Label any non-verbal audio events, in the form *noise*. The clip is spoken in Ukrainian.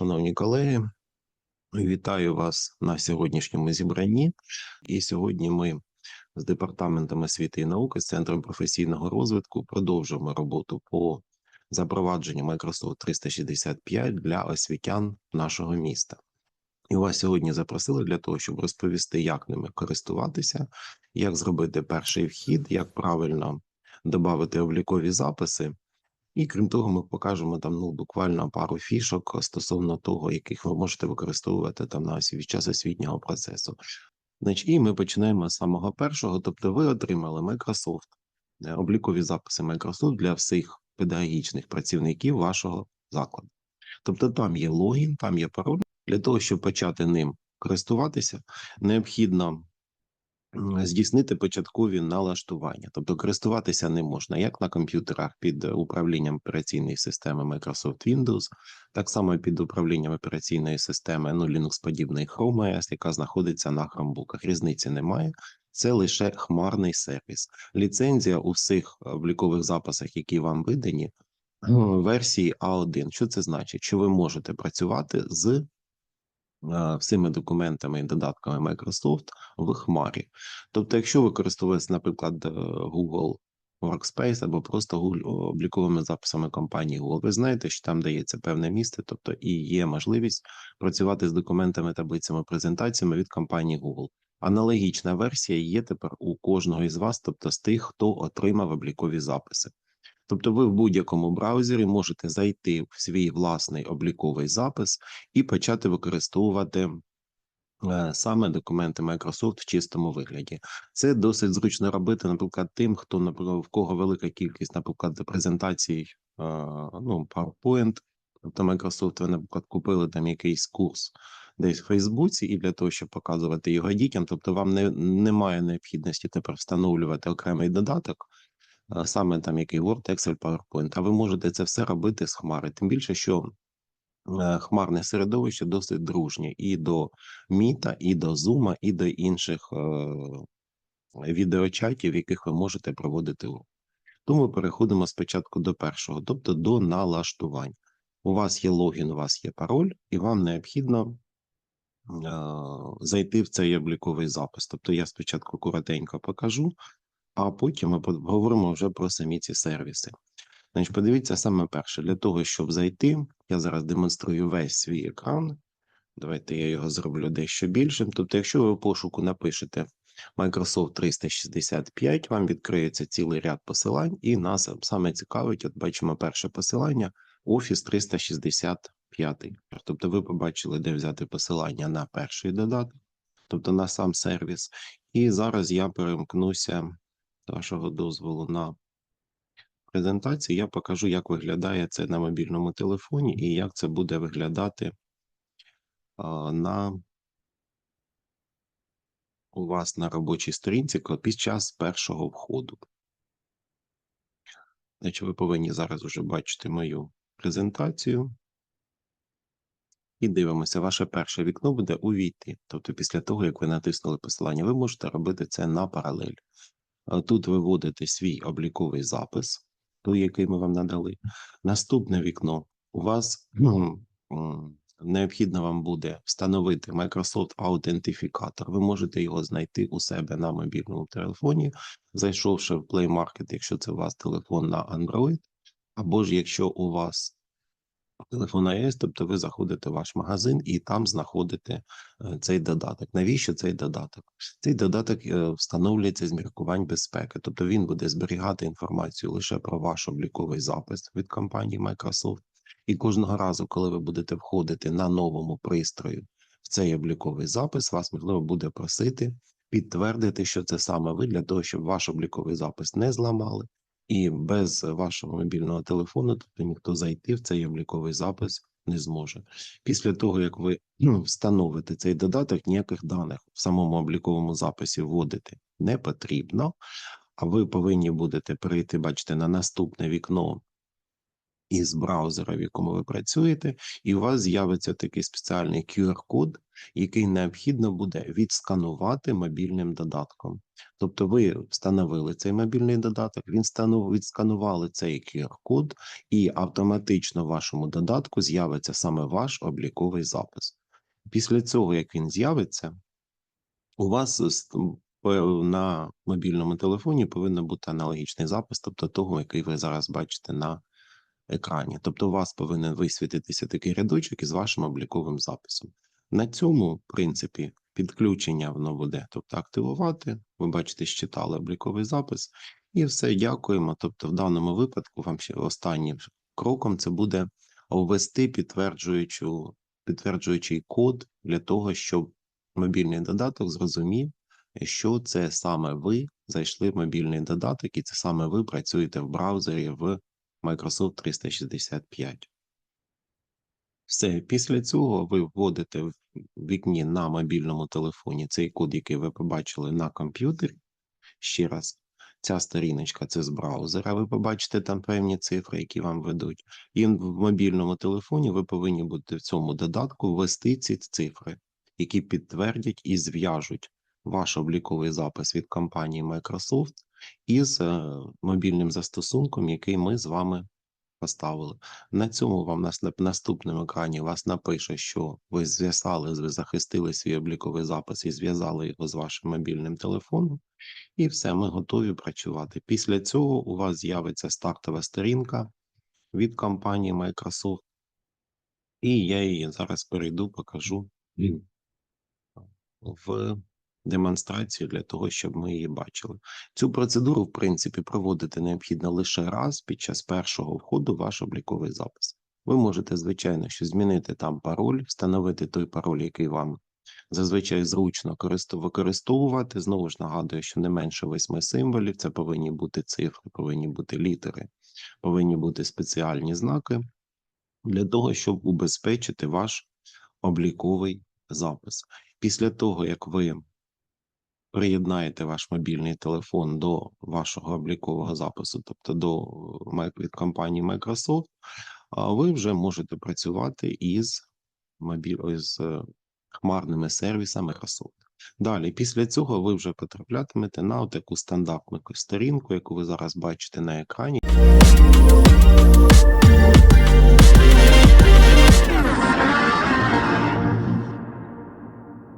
шановні колеги. Вітаю вас на сьогоднішньому зібранні. І сьогодні ми з департаментом освіти і науки з центром професійного розвитку продовжуємо роботу по запровадженню Microsoft 365 для освітян нашого міста. І вас сьогодні запросили для того, щоб розповісти, як ними користуватися, як зробити перший вхід, як правильно додати облікові записи. І крім того, ми покажемо там ну буквально пару фішок стосовно того, яких ви можете використовувати там на освіт час освітнього процесу. Значить, і ми починаємо з самого першого. Тобто, ви отримали Microsoft, е, облікові записи Microsoft для всіх педагогічних працівників вашого закладу. Тобто, там є логін, там є пароль. Для того, щоб почати ним користуватися, необхідно здійснити початкові налаштування. Тобто користуватися не можна як на комп'ютерах під управлінням операційної системи Microsoft Windows, так само під управлінням операційної системи ну, Linux-подібної Chrome OS, яка знаходиться на хромбуках. Різниці немає. Це лише хмарний сервіс. Ліцензія у всіх облікових записах, які вам видані, ну, версії А1. Що це значить? Що ви можете працювати з е, всіми документами і додатками Microsoft в хмарі. Тобто, якщо ви наприклад, е, Google Workspace або просто Google обліковими записами компанії Google, ви знаєте, що там дається певне місце, тобто і є можливість працювати з документами, таблицями, презентаціями від компанії Google. Аналогічна версія є тепер у кожного із вас, тобто з тих, хто отримав облікові записи. Тобто, ви в будь-якому браузері можете зайти в свій власний обліковий запис і почати використовувати е, саме документи Microsoft в чистому вигляді. Це досить зручно робити, наприклад, тим, хто наприклад, в кого велика кількість, наприклад, презентацій, е, ну, PowerPoint, тобто Microsoft, ви, наприклад, купили там якийсь курс десь в Фейсбуці, і для того, щоб показувати його дітям, тобто вам не, немає необхідності тепер встановлювати окремий додаток, саме там який Word, Excel, PowerPoint, а ви можете це все робити з хмари. Тим більше, що е, хмарне середовище досить дружнє і до Міта, і до Zoom, і до інших е, відеочатів, в яких ви можете проводити урок. Тому переходимо спочатку до першого, тобто до налаштувань. У вас є логін, у вас є пароль, і вам необхідно е, зайти в цей обліковий запис. Тобто я спочатку коротенько покажу, а потім ми поговоримо вже про самі ці сервіси. Значить, подивіться саме перше, для того, щоб зайти, я зараз демонструю весь свій екран. Давайте я його зроблю дещо більшим. Тобто, якщо ви в пошуку напишете Microsoft 365, вам відкриється цілий ряд посилань, і нас саме цікавить, от бачимо перше посилання Office 365. Тобто, ви побачили, де взяти посилання на перший додаток, тобто на сам сервіс. І зараз я перемкнуся вашого дозволу на презентацію. Я покажу, як виглядає це на мобільному телефоні і як це буде виглядати на у вас на робочій сторінці під час першого входу. Значить, ви повинні зараз уже бачити мою презентацію. І дивимося, ваше перше вікно буде увійти. Тобто, після того, як ви натиснули посилання, ви можете робити це на паралель. Тут ви вводите свій обліковий запис, той, який ми вам надали. Наступне вікно у вас *clears throat* необхідно вам буде встановити Microsoft Authenticator. Ви можете його знайти у себе на мобільному телефоні, зайшовши в Play Market, якщо це у вас телефон на Android, або ж якщо у вас телефон iOS, тобто ви заходите в ваш магазин і там знаходите е, цей додаток. Навіщо цей додаток? Цей додаток е, встановлюється з міркувань безпеки, тобто він буде зберігати інформацію лише про ваш обліковий запис від компанії Microsoft. І кожного разу, коли ви будете входити на новому пристрою в цей обліковий запис, вас можливо буде просити підтвердити, що це саме ви, для того, щоб ваш обліковий запис не зламали, і без вашого мобільного телефону, тобто ніхто зайти в цей обліковий запис не зможе. Після того, як ви ну, встановите цей додаток, ніяких даних в самому обліковому записі вводити не потрібно, а ви повинні будете перейти, бачите, на наступне вікно із браузера, в якому ви працюєте, і у вас з'явиться такий спеціальний QR-код, який необхідно буде відсканувати мобільним додатком. Тобто ви встановили цей мобільний додаток, він відсканували цей QR-код, і автоматично в вашому додатку з'явиться саме ваш обліковий запис. Після цього, як він з'явиться, у вас на мобільному телефоні повинен бути аналогічний запис, тобто того, який ви зараз бачите на екрані. Тобто, у вас повинен висвітитися такий рядочок із вашим обліковим записом. На цьому, в принципі, підключення воно буде тобто, активувати. Ви бачите, щитали обліковий запис, і все, дякуємо. Тобто, в даному випадку, вам ще останнім кроком це буде ввести підтверджуючий код для того, щоб мобільний додаток зрозумів, що це саме ви зайшли в мобільний додаток, і це саме ви працюєте в браузері в Microsoft 365. Все, після цього ви вводите в вікні на мобільному телефоні цей код, який ви побачили на комп'ютері. Ще раз, ця сторіночка це з браузера. Ви побачите там певні цифри, які вам ведуть. І в мобільному телефоні ви повинні бути в цьому додатку ввести ці цифри, які підтвердять і зв'яжуть ваш обліковий запис від компанії Microsoft із е, мобільним застосунком, який ми з вами поставили. На цьому вам на наступному екрані вас напише, що ви зв'язали, ви захистили свій обліковий запис і зв'язали його з вашим мобільним телефоном. І все, ми готові працювати. Після цього у вас з'явиться стартова сторінка від компанії Microsoft. І я її зараз перейду, покажу в демонстрацію для того, щоб ми її бачили. Цю процедуру, в принципі, проводити необхідно лише раз під час першого входу ваш обліковий запис. Ви можете, звичайно, що змінити там пароль, встановити той пароль, який вам зазвичай зручно використовувати. Знову ж нагадую, що не менше восьми символів, це повинні бути цифри, повинні бути літери, повинні бути спеціальні знаки для того, щоб убезпечити ваш обліковий запис. Після того, як ви приєднаєте ваш мобільний телефон до вашого облікового запису, тобто до е, від компанії Microsoft, ви вже можете працювати із мобіль із е, хмарними сервісами Microsoft. Далі, після цього ви вже потраплятимете на таку стандартну сторінку, яку ви зараз бачите на екрані.